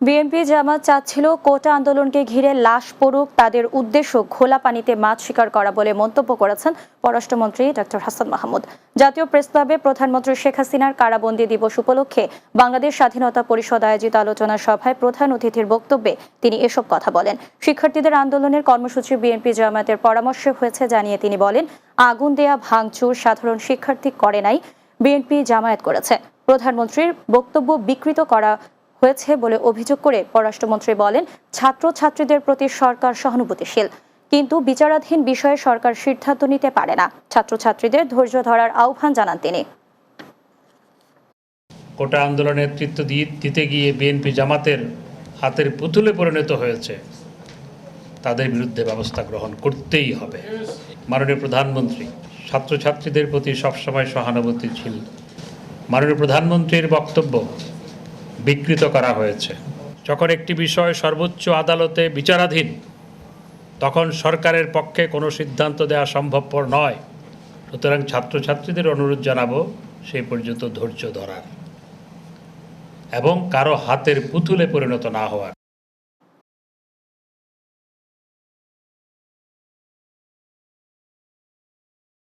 BNP জামাত চাচ্ছিল কোটা আন্দোলনকে ঘিরে লাশ পড়ুক, তাদের উদ্দেশ্য খোলা পানিতে মাছ শিকার করা বলে মন্তব্য করেছেন পররাষ্ট্রমন্ত্রী ডক্টর হাসান মাহমুদ। জাতীয় প্রেস ক্লাবে প্রধানমন্ত্রী শেখ হাসিনার কারাবন্দী দিবস উপলক্ষে বাংলাদেশ স্বাধীনতা পরিষদ আয়োজিত আলোচনা সভায় প্রধান অতিথির বক্তব্যে তিনি এসব কথা বলেন। শিক্ষার্থীদের আন্দোলনের কর্মসূচি বিএনপি জামায়াতের পরামর্শে হয়েছে জানিয়ে তিনি বলেন, আগুন দেয়া, ভাঙচুর সাধারণ শিক্ষার্থী করে নাই, বিএনপি জামায়াত করেছে। প্রধানমন্ত্রীর বক্তব্য বিকৃত করা হয়েছে বলে অভিযোগ করে পররাষ্ট্রমন্ত্রী বলেন, ছাত্রছাত্রীদের প্রতি সরকার সহানুভূতিশীল। কিন্তু বিচারাধীন বিষয়ে সরকার সিদ্ধান্ত নিতে পারে না। ছাত্রছাত্রীদের ধৈর্য ধরার আহ্বান জানান তিনি। কোটা আন্দোলনের নেতৃত্ব দিতে গিয়ে বিএনপি জামাতের হাতের পুতুলে পরিণত হয়েছে। তাদের বিরুদ্ধে ব্যবস্থা গ্রহণ করতেই হবে। মাননীয় প্রধানমন্ত্রী, ছাত্রছাত্রীদের প্রতি সবসময় সহানুভূতিশীল। মাননীয় প্রধানমন্ত্রীর বক্তব্য বিকৃত করা হয়েছে। যখন একটি বিষয় সর্বোচ্চ আদালতে বিচারাধীন, তখন সরকারের পক্ষে কোনো সিদ্ধান্ত দেওয়া সম্ভবপর নয়। সুতরাং ছাত্রছাত্রীদের অনুরোধ জানাব, সেই পর্যন্ত ধৈর্য ধরার। এবং কারও হাতের পুতুলে পরিণত না হওয়ার।